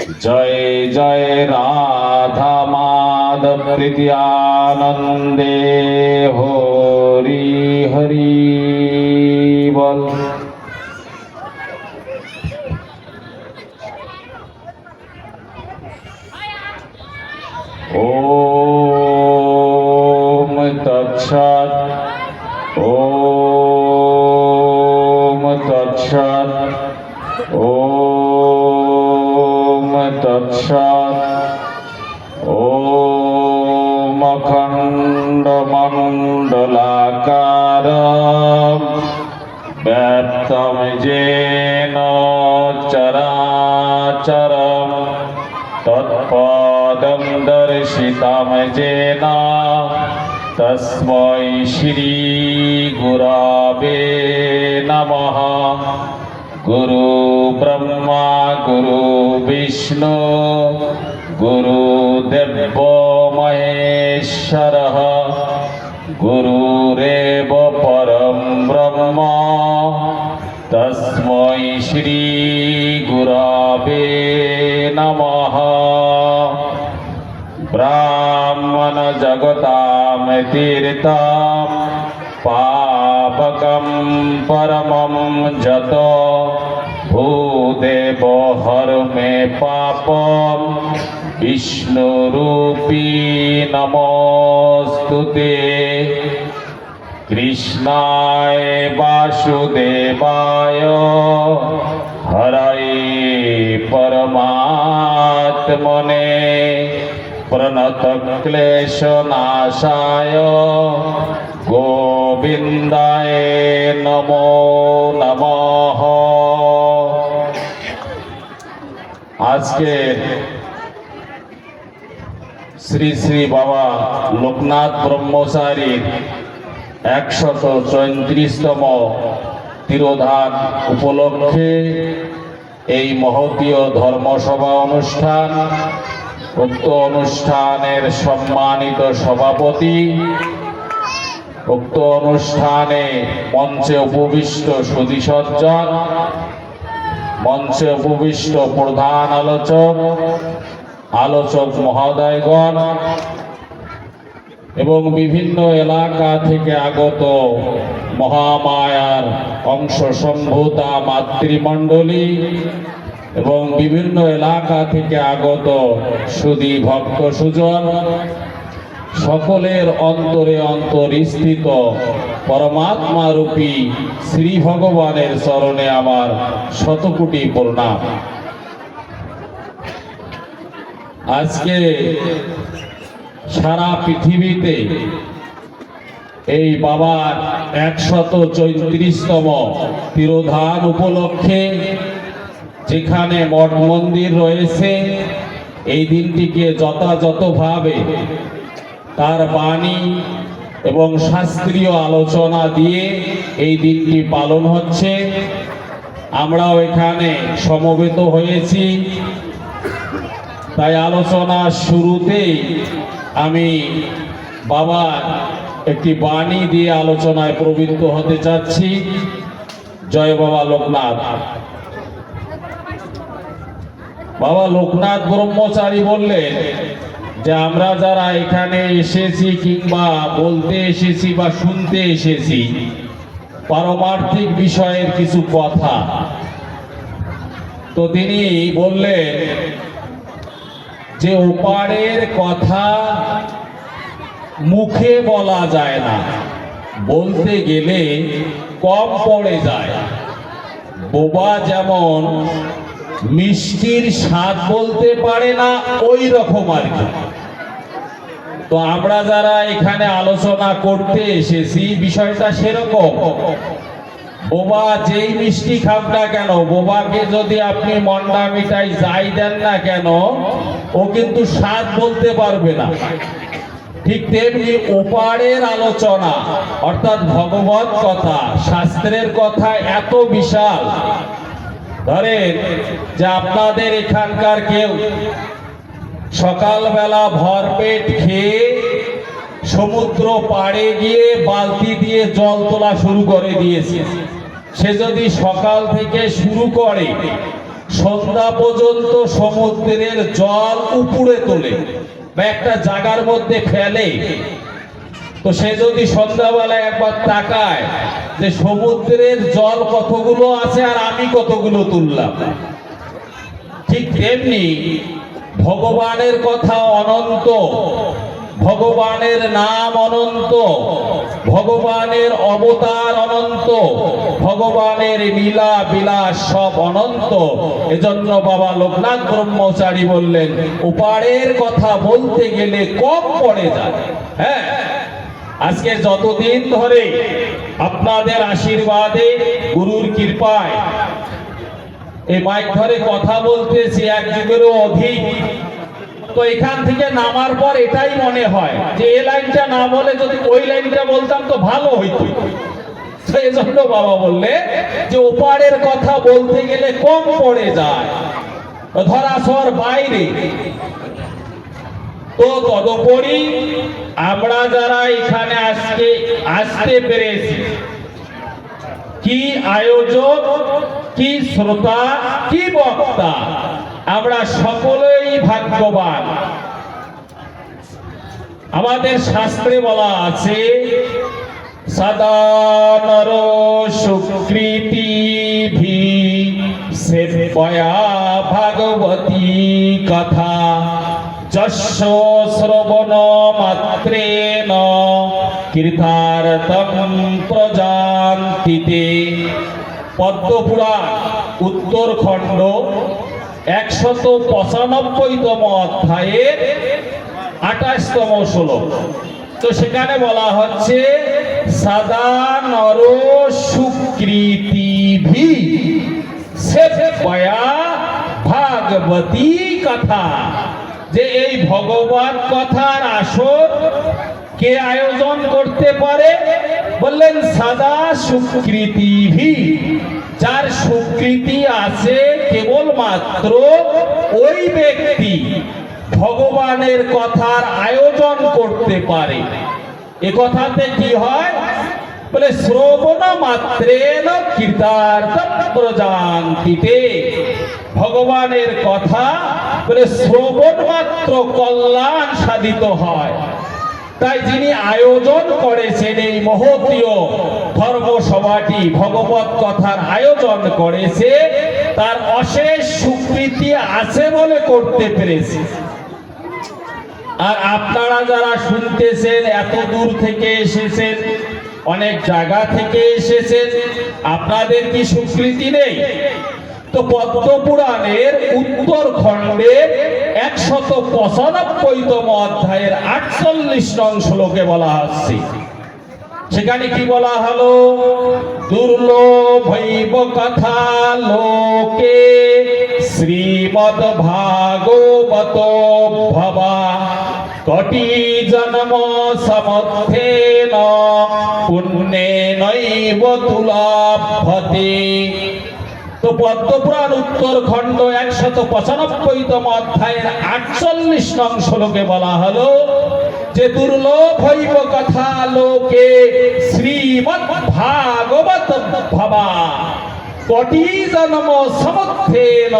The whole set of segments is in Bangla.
जय जय राधा माधव प्रीत्यानंदे हो हरी हरी। চরাচরম তৎপদম দর্শিতম যেন তস্मै শ্রী গুরাবে নমঃ গুরু ব্রহ্মা গুরু বিষ্ণু গুরুদেব মহেশ্বর গুরুরেব পরম ব্রহ্ম তস্मै শ্রী গুরাবে নমঃ ব্রাহ্মণ জগতাম তীর্থম পাপকম পরমম যত ভূদেব হর মে পাপম বিষ্ণুরূপী নমস্তুতে কৃষ্ণায় বাসুদেবায় হরয়ে পরমাত্মনে প্রণত ক্লেশ নাশায় গোবিন্দায় নমো নমঃ। আজকে শ্রী শ্রী বাবা লোকনাথ ব্রহ্মচারীর একশত চৈত্রিশতম তিরোধান উপলক্ষে এই মহতীয় ধর্মসভা অনুষ্ঠান, উক্ত অনুষ্ঠানের সম্মানিত সভাপতি, উক্ত অনুষ্ঠানে মঞ্চে উপবিষ্ট সুধীসজ্জন, মঞ্চে উপবিষ্ট প্রধান আলোচক আলোচক মহোদয়গণ এবং বিভিন্ন এলাকা থেকে আগত মহামায়ার অংশ সম্ভূতা মাতৃমণ্ডলী এবং বিভিন্ন এলাকা থেকে আগত সুদী ভক্ত সুজন সকলের অন্তরে অন্তরিস্থিত পরমাত্মা রূপী শ্রী ভগবানের চরণে আমার শতকোটি প্রণাম। আজকে সারা পৃথিবীতে এই বাবার একশত চৈত্রিশতম তিরোধান উপলক্ষে যেখানে মঠ মন্দির রয়েছে, এই দিনটিকে যথাযথভাবে তার বাণী এবং শাস্ত্রীয় আলোচনা দিয়ে এই দিনটি পালন হচ্ছে। আমরাও এখানে সমবেত হয়েছি। তাই আলোচনার শুরুতেই আমি বাবা একটি বাণী দিয়ে আলোচনায় প্রবৃত্ত হতে চাচ্ছি। জয় বাবা লোকনাথ। বাবা লোকনাথ ব্রহ্মচারী বললেন যে, আমরা যারা এখানে এসেছি কিংবা বলতে এসেছি বা শুনতে এসেছি, পারমার্থিক বিষয়ের কিছু কথা। তো তিনি বললেন যে ওপারের কথা মুখে বলা যায় না, বলতে গেলে কম পড়ে যায়। বোবা যেমন মিষ্টির স্বাদ বলতে পারে না ওই রকম আর কি। তো আমরা যারা এখানে আলোচনা করতে এসেছি, বিষয়টা সেরকম। বোবা যেই মিষ্টি খাব না কেন, বোবাকে যদি আপনি মন্ডা মিঠাই যাই দেন না কেন ও কিন্তু স্বাদ বলতে পারবে না। ঠিক তেমনি ওপারের আলোচনা, অর্থাৎ ভগবত কথা, শাস্ত্রের কথা এত বিশাল। ধরেন যে আপনাদের এখানকার কেউ সকালবেলা ভরপেট খেয়ে সমুদ্র পাড়ে গিয়ে বালতি দিয়ে জল তোলা শুরু করে দিয়েছে। সে যদি সকাল থেকে শুরু করে সন্ধ্যা পর্যন্ত সমুদ্রের জল উপরে তোলে বা একটা জায়গার মধ্যে ফেলে। তো সে যদি সন্ধ্যাবেলায় একবার তাকায় যে সমুদ্রের জল কতগুলো আছে আর আমি কতগুলো তুললাম। ঠিক তেমনি ভগবানের কথা অনন্ত ভগবানের নাম অনন্ত, ভগবানের অবতার অনন্ত, ভগবানের লীলা বিলাস সব অনন্ত। এজন্য বাবা লোকনাথ ব্রহ্মচারী বললেন উপারের কথা বলতে গেলে কম পড়ে যায়। হ্যাঁ আজকে যতদিন ধরে আপনাদের আশীর্বাদে গুরুর কৃপায় এই মাইক ধরে কথা বলতেছি, এক যুগেরও অধিক। তো এখান থেকে নামার পর এটাই মনে হয় যে এই লাইনটা না বলে যদি ওই লাইনটা বলতাম তো ভালো হইতো। তো এজন্য বাবা বললে যে ওপারের কথা বলতে গেলে কম পড়ে যায়। ধরাশোয়ার বাইরে। তো আমরা যারা এখানে আজকে আসতে পেরেছি, কি আয়োজক, কি শ্রোতা, কি বক্তা, আমরা সকলেই ভাগ্যবান। আমাদের শাস্ত্রে বলা আছে, সদা সুকৃতি ভি কথা। যশ শ্রবণ মাত্রেন কীর্তার্থম প্রজান্তিতে। পদ্মপুরাণ, উত্তরখণ্ড একশত পঁচানব্বইতম অধ্যায়ের আঠাশতম শ্লোক। তো সেখানে বলা হচ্ছে, সাদা নর সুকৃতি ভি সেবয়া ভাগবতী কথা। যে এই ভগবত কথার আসর কে আয়োজন করতে পারে? বললেন, সাদা সুকৃতি ভি যার সুকৃতি আছে কেবলমাত্র ওই ব্যক্তি ভগবানের কথার আয়োজন করতে পারে। এ কথাতে কি হয়? বলে, শ্রবণ কীর্তার্থ প্রজান্তিতে। ভগবানের কথা বলে, শ্রবণ মাত্র কল্যাণ সাধিত হয়। তাই যিনি আয়োজন করেছেন এই মহতীয় ধর্মসভাটি, ভগবত কথার আয়োজন করেছে, তার অশেষ স্বীকৃতি আছে বলে করতে পেরেছে। আর আপনারা যারা শুনতেছেন, এত দূর থেকে এসেছেন, অনেক জায়গা থেকে এসেছেন, আপনাদের কি স্বীকৃতি নেই? তো পদ্মপুরাণের উত্তর খণ্ডের একশত পঁচানব্বইতম অধ্যায়ের আটচল্লিশ নং শ্লোকে বলা হচ্ছে সেখানে কি বলা হলো? দুর্লভৈব কথা লোকে শ্রীমদ ভাগবত ভবা কটি জন্ম সমর্থেন পুণ্যে নৈব তুলাভতে তো পদ্মপুরাণ উত্তর খণ্ড একশত পঁচানব্বইতম অধ্যায়ের আটচল্লিশ নং শ্লোকে বলা হলো, যে দুর্লভ হইব কথা লোকে শ্রীমৎ ভাগবত ভাবা। কোটি জন্ম সমর্থেন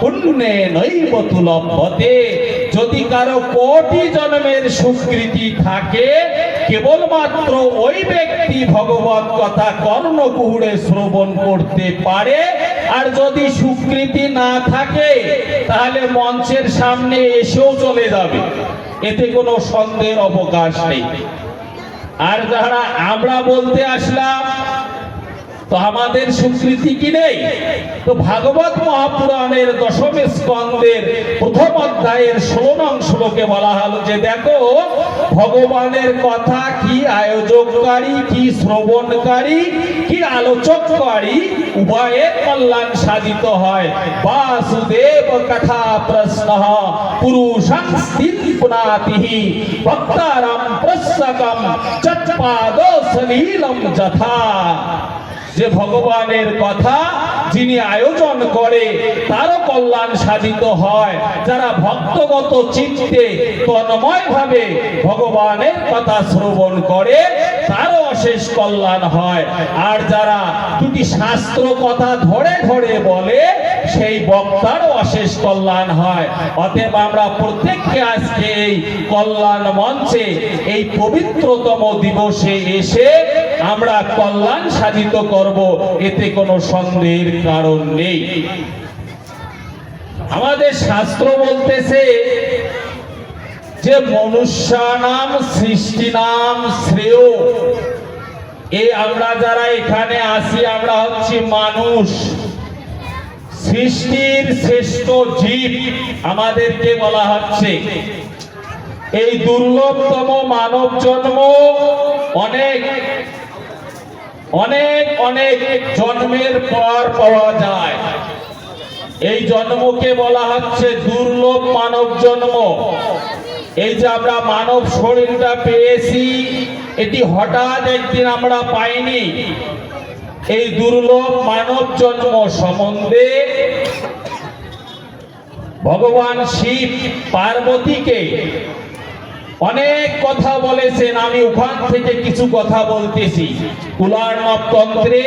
পুণ্যে নৈব তুলভতে যদি কারও কোটি জন্মের স্বীকৃতি থাকে, কেবলমাত্র ওই ব্যক্তি ভগবত কথা কর্ণকুহুড়ে শ্রবণ করতে পারে আর যদি স্বীকৃতি না থাকে, তাহলে মঞ্চের সামনে এসেও চলে যাবে। এতে কোনো সন্দেহের অবকাশ নেই। আর যারা আমরা বলতে আসলাম তো আমাদের স্বীকৃতি কি নেই? তো ভাগবত মহাপুরাণের দশম স্কন্দের প্রথম অধ্যায়ের ষোলো নং শ্লোকে বলা হলো যে, দেখো, ভগবানের কথা কি আয়োজককারী, কি শ্রবণকারী, কি আলোচককারী উভয়ের কল্যাণ সাধিত হয়। বাসুদেব কথা প্রশ্ন পুরুষং স্থিত পুনাতিহি ভক্তারাম প্রসকম চটপাদ সলীলম যথা। যে ভগবানের কথা যিনি আয়োজন করে, তারও কল্যাণ সাধিত হয়। যারা ভক্তগত চিত্তে তন্ময় ভাবে ভগবানের কথা শ্রবণ করে, তারও অশেষ কল্যাণ হয়। আর যারা দুটি শাস্ত্র কথা ধরে ধরে বলে, সেই বক্তারও অশেষ কল্যাণ হয়। অতএব আমরা প্রত্যেককে আজকে এই কল্যাণ মঞ্চে, এই পবিত্রতম দিবসে এসে আমরা কল্যাণ সাধিত করব, এতে কোনো সন্দেহের কারণ নেই। আমাদের শাস্ত্র বলতেছে যে মনুষ্যানাম সৃষ্টি নাম, শ্রেয়। এই আমরা যারা এখানে আসি আমরা হচ্ছি মানুষ। সৃষ্টির শ্রেষ্ঠ জীব আমাদেরকে বলা হচ্ছে। এই দুর্লভতম মানব জন্ম অনেক অনেক অনেক জন্মের পর পাওয়া যায়। এই জন্মকে বলা হচ্ছে দুর্লভ মানব জন্ম। এই যে আমরা মানব শরীরটা পেয়েছি, এটি হঠাৎ একদিন আমরা পাইনি। এই দুর্লভ মানব জন্ম সম্বন্ধে ভগবান শিব পার্বতীকে অনেক কথা বলেছেন, আমি ওখান থেকে কিছু কথা বলতেছি। কুলার্ণব তন্ত্রে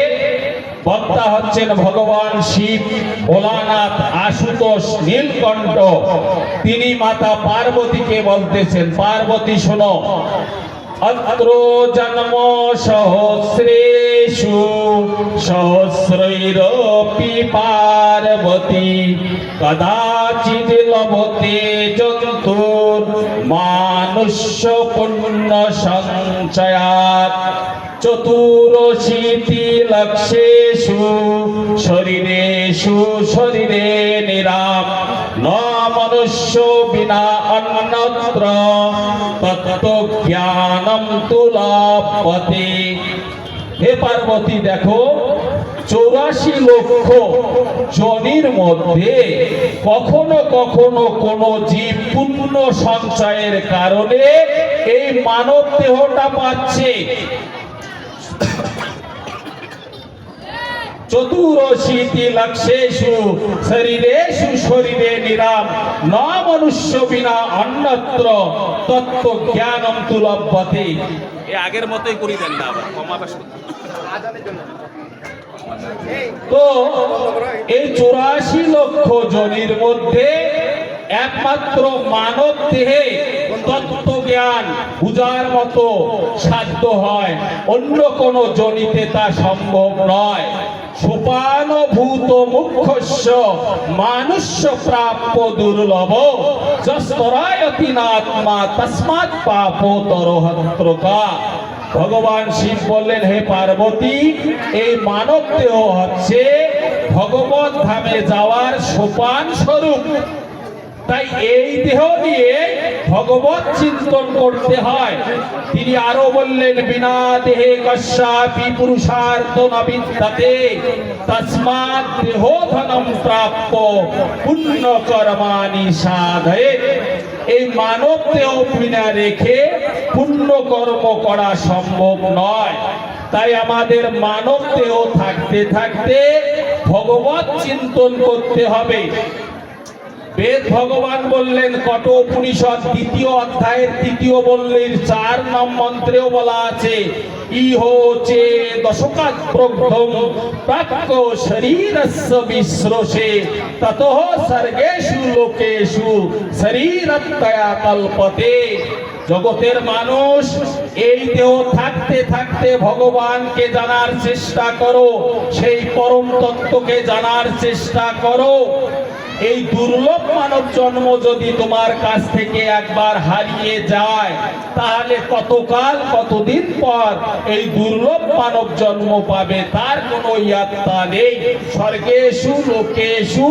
বক্তা হচ্ছেন ভগবান শিব, ভোলানাথ, আশুতোষ, নীলকণ্ঠ। তিনি মাতা পার্বতীকে বলতেছেন, পার্বতী, শোনো, অত্র জন্ম সহস্রেষু, সহস্রৈরপি পার্বতী, কদাচিৎ লভতে জন্তুর মানুষ্য পুণ্য সঞ্চয়াত। চতুরশীতি লক্ষেষু, শরীরেষু, শরীরে নিরাম ন মনুষ্য বিনা অন্যত্র, তত্ত্ব জ্ঞানম তুলাপতে হে পার্বতী, দেখো চৌরাশি লক্ষ জনির মধ্যে কখনো কখনো কোন জীব পুণ্য সঞ্চয়ের কারণে এই মানব দেহটা পাচ্ছে। চতুরশীতি লক্ষেষু শরীরেষু শরীরে নিরাম। ন মনুষ্য বিনা অন্যত্র তত্ত্ব জ্ঞানম তুলভ্যতে আগের মতোই করি দেন না আবার তো এই চৌরাশি লক্ষ জনির মধ্যে একমাত্র মানব দেহে তত্ত্ব জ্ঞান বুঝার মতো সাধ্য হয়। অন্য কোন জনিতে তা সম্ভব নয়। সোপানভূত মুখ্যস্য মানুষ্য প্রাপ্য দুর্লভ। যস্তরায়তি নাত্মা তস্মাৎ পাপ তরহত্রকা। ভগবান শিব বললেন, হে পার্বতী, এই মানব দেহ হচ্ছে ভগবত ধামে যাওয়ার সোপান স্বরূপ। তাই এই দেহ নিয়ে ভগবত চিন্তন করতে হয়। তিনি আরও বললেন, বিনা দেহে কশ্যাপি পুরুষার্থ নবিদ্যতে তসমাৎ দেহ ধনম প্রাপ্য পুণ্য কর্মাণি সাধয়ে এই মানব দেহ বিনা রেখে পুণ্য কর্ম করা সম্ভব নয়। তাই আমাদের মানব দেহ থাকতে থাকতে ভগবত চিন্তন করতে হবে। বেদ ভগবান বললেন কট উপনিষদ দ্বিতীয় অধ্যায়ের তৃতীয় বললেন চার নম মন্ত্রেও বলা আছে ইহ চে দশকাত প্রগ্ধম প্রাপ্য শরীরস্য বিশ্রসে ততঃ সর্গেষু লোকেষু শরীরত্তয়া কল্পতে। জগতের মানুষ, এই দেহ থাকতে থাকতে ভগবানকে জানার চেষ্টা করো, সেই পরম তত্ত্বকে জানার চেষ্টা করো। এই দুর্লভ মানব জন্ম যদি তোমার কাছ থেকে একবার হারিয়ে যায়, তাহলে কতকাল, কতদিন পর এই দুর্লভ মানব জন্ম পাবে, তার কোনো ইয়াত্তা নেই। স্বর্গেশু লোকেশু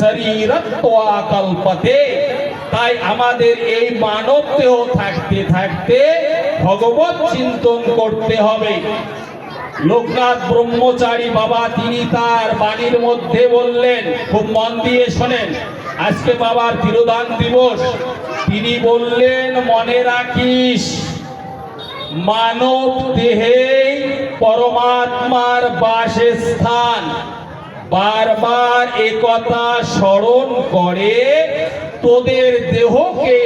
শরীরত্ব কল্পতে তাই আমাদের এই মানব দেহ থাকতে থাকতে ভগবত চিন্তন করতে হবে। লোকনাথ ব্রহ্মচারী বাবা তিনি তার বাণীর মধ্যে বললেন, খুব মন দিয়ে শোনেন, আজকে বাবার তিরোধান দিবস। তিনি বললেন, মনে রাখিস মানব দেহে পরমাত্মার বাসস্থান। বারবার একথা স্মরণ করে, তোদের দেহকে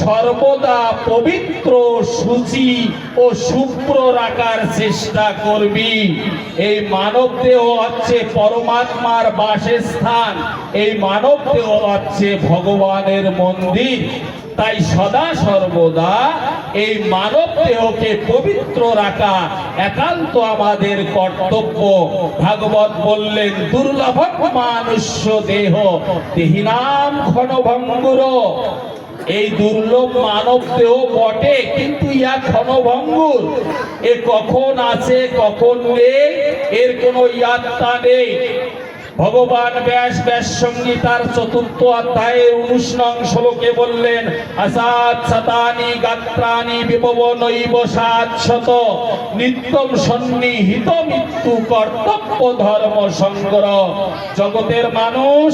সর্বদা পবিত্র সূচি ও শুভ্র রাখার চেষ্টা করবি। এই মানব দেহ হচ্ছে পরমাত্মার বাসস্থান। এই মানব দেহ হচ্ছে ভগবানের মন্দির। তাই সদা সর্বদা এই মানব দেহকে পবিত্র রাখা একান্ত আমাদের কর্তব্য। ভাগবত বললেন, দুর্লভ মানুষ্য দেহ, দেহিনাম ক্ষণভঙ্গুর। এই দুর্লভ মানব দেহ বটে, কিন্তু ইয়া ক্ষণভঙ্গুর। এ কখন আছে, কখন নেই, এর কোনো ইয়াত্তা নেই। ভগবান ব্যাস ব্যাস সংগীতার চতুর্থ অধ্যায়ের উনিশ নং শ্লোকে বললেন আসাদ সাতানি গাত্রানি বিপব নৈব সাত নিত্যম সন্নিহিত মৃত্যু কর্তব্য ধর্ম সংগ্রহ। জগতের মানুষ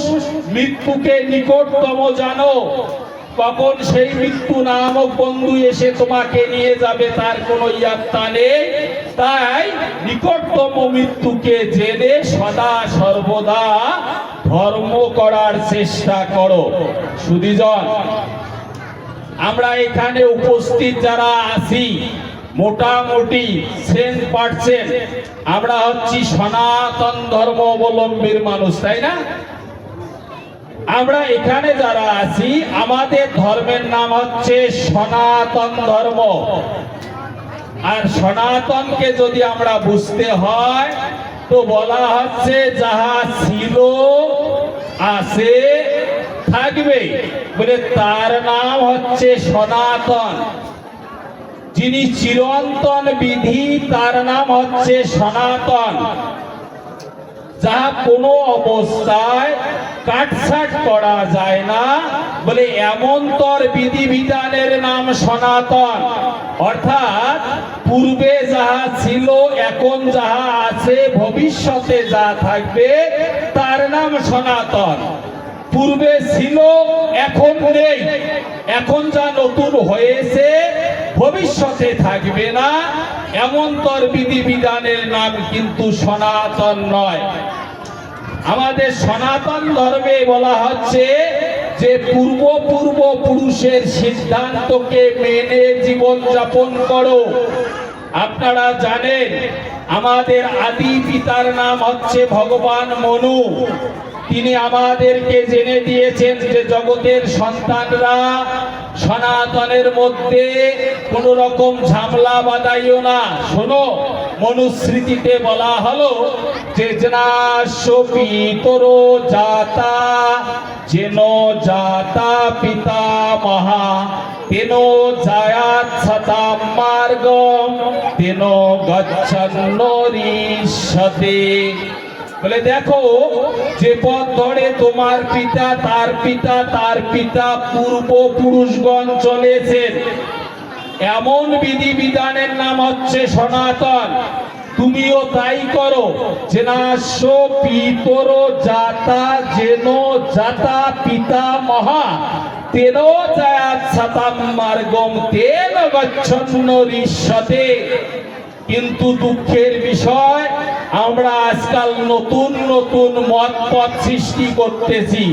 মৃত্যুকে নিকটতম জানো। কখন সেই মৃত্যু নামক বন্ধু এসে তোমাকে নিয়ে যাবে তার কোনো ইয়াত্তা নেই? তাই নিকটতম মৃত্যুকে জেনে সদা সর্বদা ধর্ম করার চেষ্টা করো। সুদীজন, আমরা এখানে উপস্থিত যারা আছি, মোটামুটি সেন্ট পার্সেন্ট, আমরা হচ্ছি সনাতন ধর্ম অবলম্বীর মানুষ, তাই না? আমরা এখানে যারা আছি, আমাদের ধর্মের নাম হচ্ছে সনাতন ধর্ম। আর সনাতনকে যদি আমরা বুঝতে হয়, তো বলা হচ্ছে যাহা ছিল, আছে, থাকবে। বলে তার নাম হচ্ছে সনাতন। যিনি চিরন্তন বিধি, তার নাম হচ্ছে সনাতন। যাহা কোনো অবস্থায় কাটছাট করা যায় না। বলে এমন তর বিধিবিধানের নাম সনাতন। অর্থাৎ পূর্বে যাহা ছিল, এখন যাহা আছে, ভবিষ্যতে যা থাকবে, তার নাম সনাতন। পূর্বে ছিল, এখন নেই। এখন যা নতুন হয়েছে, ভবিষ্যতে থাকবে না। এমন তর বিধিবিধানের নাম কিন্তু সনাতন নয়। আমাদের সনাতন ধর্মে বলা হচ্ছে যে পূর্ব পূর্ব পুরুষের সিদ্ধান্তকে মেনে জীবন যাপন করো। আপনারা জানেন, আমাদের আদি পিতার নাম হচ্ছে ভগবান মনু। তিনি আমাদেরকে জেনে দিয়েছেন যে জগতের সন্তানরা সনাতনের মধ্যে কোন রকম ঝামলা বাদাইও না। শোনো, মনুস্মৃতিতে বলা হলো যে পিতর জাতা যেন জাতা পিতা মহা, তেন জায়াত মার্গম, তেন গচ্ছন্ন ঋষতে। বলে, দেখো যে পথ ধরে তোমার পিতা, তার পিতা তার পিতা পূর্ব পুরুষগণ চলেছেন। এমন বিধিবিধানের নাম হচ্ছে সনাতন। তুমিও তাই করো, যে না পিতর জাতা যেন জাতা পিতা মহা। তেন জায়াত সাতাম মার্গম, তেন গচ্ছন্ন ঋষতে। কিন্তু দুঃখের বিষয়, আমরা আজকাল নতুন নতুন মত পথ সৃষ্টি করতেছি।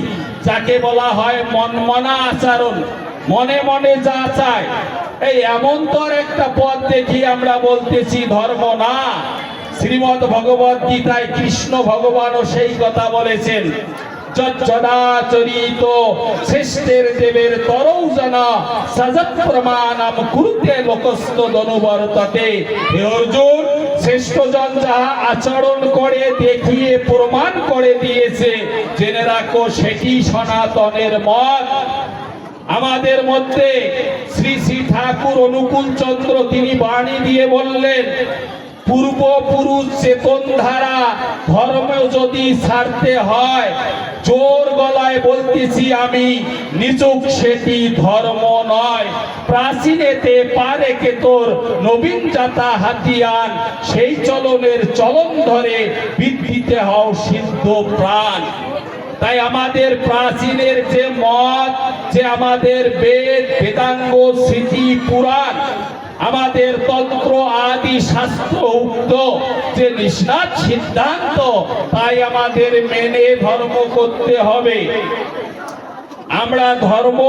যাকে বলা হয় মনমনা আচরণ, মনে মনে যা চায়। এই এমন তোর একটা পথ দেখি আমরা বলতেছি ধর্ম না। শ্রীমদ ভগবত গীতায় কৃষ্ণ ভগবানও সেই কথা বলেছেন। যজ্জদাচরিত শ্রেষ্ঠের দেবের তরৌ জানা সজত প্রমাণম কুরুতে লোকস্ত দনুবর্ততে হে অর্জুন শ্রেষ্ঠজন যাহা আচরণ করে, দেখিয়ে প্রমাণ করে দিয়েছে, জেনে রাখো সেটি সনাতনের মত। আমাদের মধ্যে শ্রী শ্রী ঠাকুর অনুকূল চন্দ্র তিনি বাণী দিয়ে বললেন পূর্বপুরুষ চেতন ধারা ধর্ম যদি ছাড়তে হয়, জোর গলায় বলতেছি আমি, নিচুক সেটি ধর্ম নয়। প্রাচীনেতে পারে কে তোর নবীন জাতা হাতিয়ান সেই চলনের চলন ধরে বৃদ্ধিতে হও সিদ্ধ প্রাণ। তাই আমাদের প্রাচীনের যে মত, যে আমাদের বেদ, বেদাঙ্গ, স্মৃতি, পুরাণ আমাদের তন্ত্র আদি শাস্ত্র উক্ত যে নিষ্ঠা সিদ্ধান্ত তাই আমাদের মেনে ধর্ম করতে হবে। আমরা ধর্ম,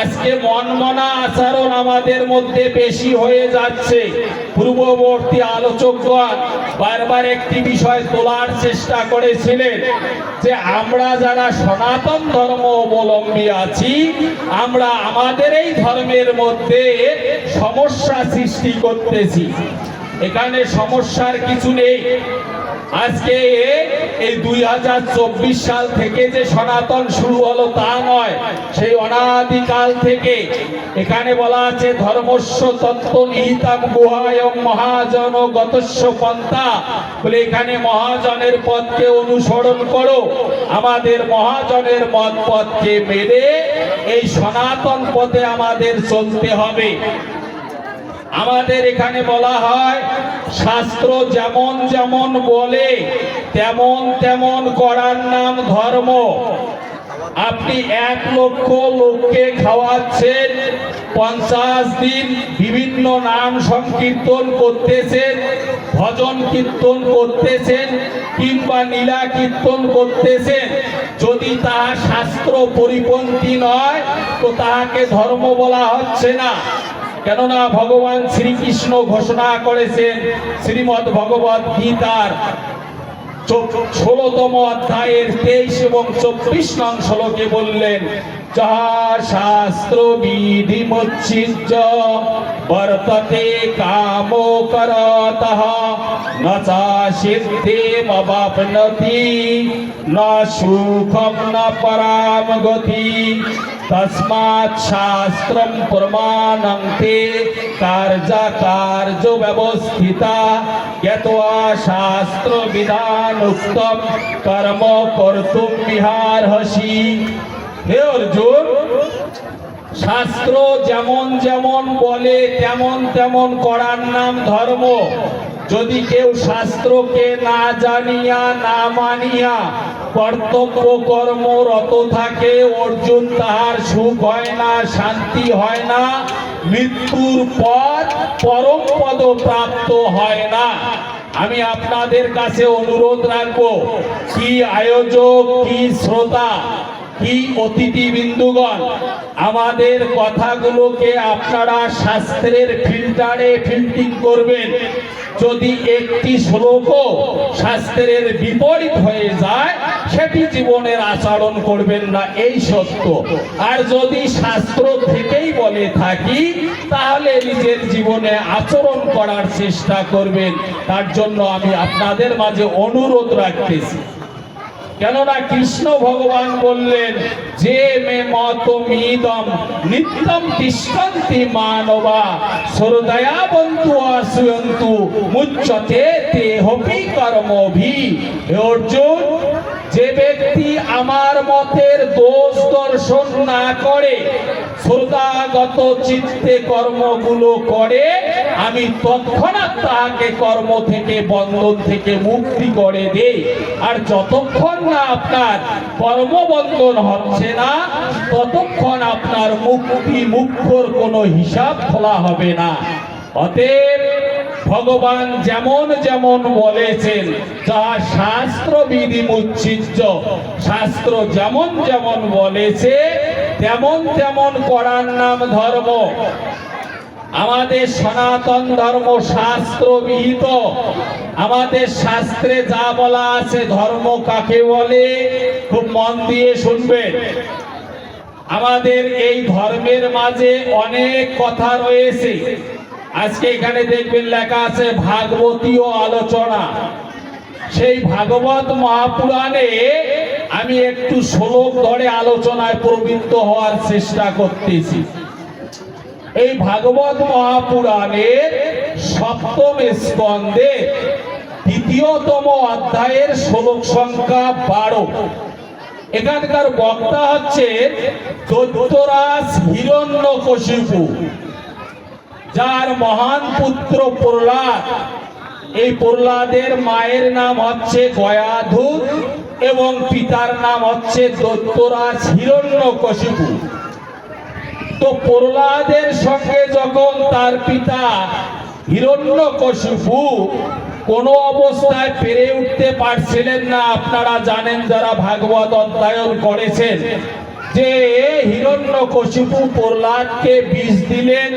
আজকে মনমনা আচরণ আমাদের মধ্যে বেশি হয়ে যাচ্ছে। পূর্ববর্তী আলোচকগণ বারবার একটি বিষয় তোলার চেষ্টা করেছিলেন যে আমরা যারা সনাতন ধর্ম অবলম্বী আছি, আমরা আমাদের এই ধর্মের মধ্যে সমস্যা সৃষ্টি করতেছি। এখানে সমস্যার কিছু নেই। আজকে এই দুই হাজার চব্বিশ সাল থেকে যে সনাতন শুরু হলো তা নয়, সেই অনাদিকাল থেকে। এখানে বলা আছে, ধর্মস্ব তত্ত্ব নিহিতাম গুহায় মহাজন গতস্য পন্থা। বলে এখানে মহাজনের পথকে অনুসরণ করো, আমাদের মহাজনের মত পথকে মেনে এই সনাতন পথে আমাদের চলতে হবে। আমাদের এখানে বলা হয়, শাস্ত্র যেমন যেমন বলে, তেমন তেমন করার নাম ধর্ম। আপনি এক লক্ষ লোককে খাওয়াচ্ছেন, পঞ্চাশ দিন বিভিন্ন নাম সংকীর্তন করতেছেন, ভজন কীর্তন করতেছেন, কিংবা নীলা কীর্তন করতেছেন। যদি তাহা শাস্ত্র পরিপন্থী নয়, তো তাহাকে ধর্ম বলা হচ্ছে না। কেননা ভগবান শ্রীকৃষ্ণ ঘোষণা করেছেন শ্রীমদ ভগবত গীতার ষোলতম অধ্যায়ের তেইশ এবং চব্বিশ নং শ্লোকে বললেন যাহা শাস্ত্র বিধি মুচ্ছিজ্য বর্ততে কাম করত ন চা সিদ্ধিমবাপ্নতি ন সুখম, ন পরাম গতি। তস্মাৎ শাস্ত্রম প্রমাণং তে কার্য কার্য ব্যবস্থিতা যতবা শাস্ত্র বিধান উক্তম, কর্ম কর্তুম বিহারহসি। হে অর্জুন, শাস্ত্র যেমন যেমন বলে, তেমন তেমন করার নাম ধর্ম। যদি কেউ শাস্ত্রকে না জানিয়া, না মানিয়া কর্তব্য কর্মরত থাকে, অর্জুন তাহার সুখ হয় না, শান্তি হয় না, মৃত্যুর পর পরম পদ প্রাপ্ত হয় না। আমি আপনাদের কাছে অনুরোধ রাখব, কি আয়োজক, কি শ্রোতা কি অতিথি বিন্দুগণ আমাদের কথাগুলোকে আপনারা শাস্ত্রের ফিল্টারে ফিল্টিং করবেন। যদি একটি শ্লোকও শাস্ত্রের বিপরীত হয়ে যায়, সেটি জীবনের আচরণ করবেন না, এই সত্য। আর যদি শাস্ত্র থেকেই বলে থাকি, তাহলে নিজের জীবনে আচরণ করার চেষ্টা করবেন। তার জন্য আমি আপনাদের মাঝে অনুরোধ রাখতেছি। কেননা কৃষ্ণ ভগবান বললেন, যে মে মত মিদম নিত্যম তিষ্ঠন্তি মানবা সরদয়া বন্ধু আসুয়ন্তু মুচ্চতে তে হপি কর্মভি অর্জুন যে ব্যক্তি আমার মতের দোষ দর্শন না করে, শ্রোতাগত চিত্তে কর্মগুলো করে, আমি তৎক্ষণাৎ তাহাকে কর্ম থেকে, বন্ধন থেকে মুক্তি করে দেই। আর যতক্ষণ না আপনার কর্মবন্ধন হচ্ছে না, ততক্ষণ আপনার মুক্তি মুক্ষর কোনো হিসাব খোলা হবে না। অতএব ভগবান যেমন যেমন বলেছেন, যা শাস্ত্র বিধি শাস্ত্র যেমন যেমন বলেছে, তেমন তেমন করার নাম ধর্ম। আমাদের সনাতন ধর্ম শাস্ত্র বিহিত আমাদের শাস্ত্রে যা বলা আছে ধর্ম কাকে বলে? খুব মন দিয়ে শুনবেন। আমাদের এই ধর্মের মাঝে অনেক কথা রয়েছে। আজকে এখানে দেখবেন লেখা আছে ভাগবতীয় আলোচনা। সেই ভাগবত মহাপুরাণে আমি একটু শ্লোক ধরে আলোচনায় প্রবৃত্ত হওয়ার চেষ্টা করতেছি। এই ভাগবত মহাপুরাণের সপ্তম স্কন্ধে দ্বিতীয়তম অধ্যায়ের শ্লোক সংখ্যা বারো। এখানকার বক্তা হচ্ছে দৈত্যরাজ হিরণ্য যার মহান পুত্র প্রহ্লাদ। এই প্রহ্লাদের মায়ের নাম হচ্ছে গয়াধূত এবং পিতার নাম হচ্ছে দৈত্যরাজ হিরণ্য তো প্রহ্লাদের সঙ্গে যখন তার পিতা হিরণ্যকশিপু কোনো অবস্থায় পেরে উঠতে পারছিলেন না, আপনারা জানেন যারা ভাগবত অধ্যয়ন করেছেন যে হিরণ্য কশিপু প্রহ্লাদকে বিষ দিলেন,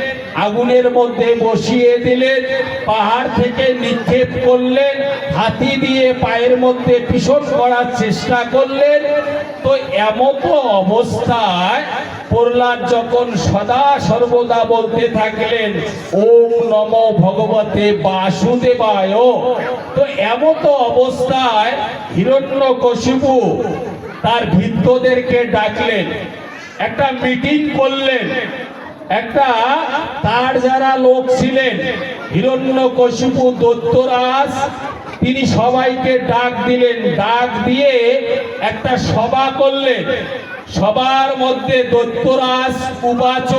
আগুনের মধ্যে বসিয়ে দিলেন, পাহাড় থেকে নিক্ষেপ করলেন, হাতি দিয়ে পায়ের মধ্যে পিছন করার চেষ্টা করলেন। তো এমতো অবস্থায় প্রহ্লাদ যখন সদা সর্বদা বলতে থাকলেন, ওম নম ভগবতে বাসুদেবায়। তো এমতো অবস্থায় হিরণ্য কশিপু তার ভিত্তদেরকে ডাকলেন। একটা মিটিং করলেন। একটা, তার যারা লোক ছিলেন হিরণ্য কশিপু দত্তরাজ, তিনি সবাইকে ডাক দিলেন। ডাক দিয়ে একটা সভা করলেন। সবার মধ্যে দৈত্যরাজ উপাচ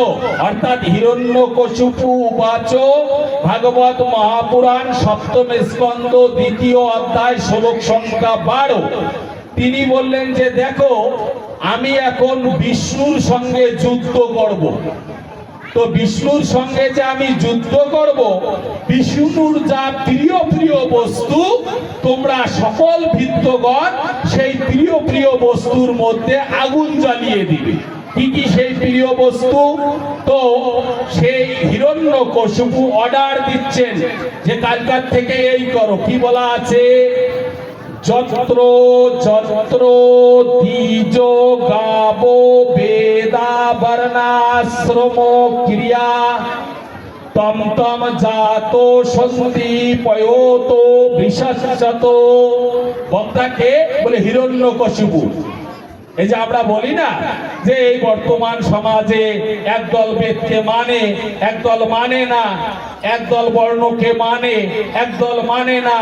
অর্থাৎ হিরণ্য কশুপু উবাচ ভাগবত মহাপুরাণ, সপ্তম স্কন্দ দ্বিতীয় অধ্যায়, শ্লোক সংখ্যা বারো। তিনি বললেন যে, দেখো, আমি এখন বিষ্ণুর সঙ্গে যুদ্ধ করব। তো বিষ্ণুর সঙ্গে যে আমি যুদ্ধ করব, বিষ্ণুর যা প্রিয় প্রিয় বস্তু, তোমরা সকল ভিত্তগণ সেই প্রিয় প্রিয় বস্তুর মধ্যে আগুন জ্বালিয়ে দিবে। কি কি সেই প্রিয় বস্তু? তো সেই হিরণ্য কশুপু অর্ডার দিচ্ছেন যে কালকার থেকে এই করো। কি বলা আছে? যত্র যত্র দ্বিজ গাব বেদা বর্ণাশ্রম ক্রিয়া। তম তম জাত সন্তি পয়ত বিশাসত বক্তাকে বলে হিরণ্য কশিপু এই যে আমরা বলি না যে এই বর্তমান সমাজে একদল বেদকে মানে একদল মানে না, একদল বর্ণকে মানে একদল মানে না,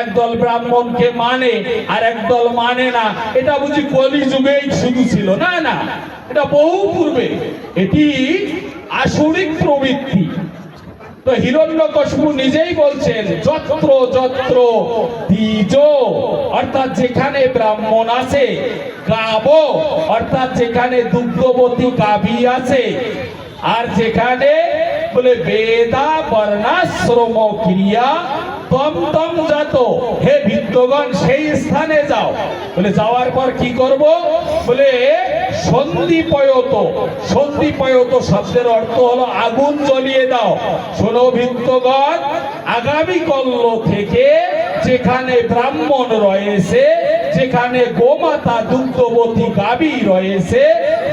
একদল ব্রাহ্মণকে মানে আর একদল মানে না। এটা বুঝি কলি যুগেই শুধু ছিল, না না। এটা বহু পূর্বে। এটি আসরিক প্রবৃত্তি। তো হিরণ্যকশিপু নিজেই বলছেন, যত্র যত্র বীজ অর্থাৎ যেখানে ব্রাহ্মণ আছে, গাব। অর্থাৎ যেখানে দুগ্ধবতী গাভী আছে আর যেখানে বলে বেদা বর্ণাশ্রম ক্রিয়া তম তম জাত। হে বিদ্যগণ, সেই স্থানে যাও। বলে যাওয়ার পর কি করব? বলে সন্ধিপয়ত। সন্ধিপয়ত শব্দের অর্থ হলো আগুন জ্বলিয়ে দাও। শোনো ভিত্তগণ আগামী কল্ল থেকে যেখানে ব্রাহ্মণ রয়েছে, যেখানে গোমাতা দুগ্ধবতী গাবি রয়েছে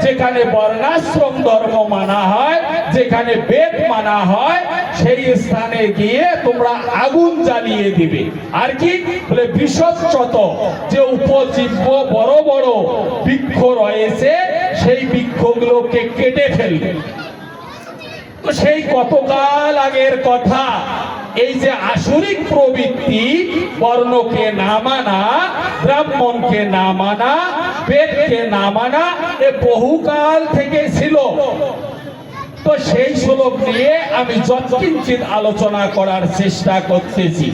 যেখানে বর্ণাশ্রম ধর্ম মানা হয়, যেখানে বেদ মানা হয়, সেই স্থানে গিয়ে তোমরা আগুন জ্বালিয়ে দিবে। আর কি? বলে বিশ্বত যে উপজীব্য বড় বড় বৃক্ষ রয়েছে, সেই বৃক্ষগুলোকে কেটে ফেলবে। তো সেই কতকাল আগের কথা? এই যে আসরিক প্রবৃত্তি, বর্ণকে না মানা, ব্রাহ্মণকে না মানা, বেদকে না মানা, এ বহুকাল থেকে ছিল। তো সেই সুলভ নিয়ে আমি যৎকিঞ্চিত আলোচনা করার চেষ্টা করতেছি।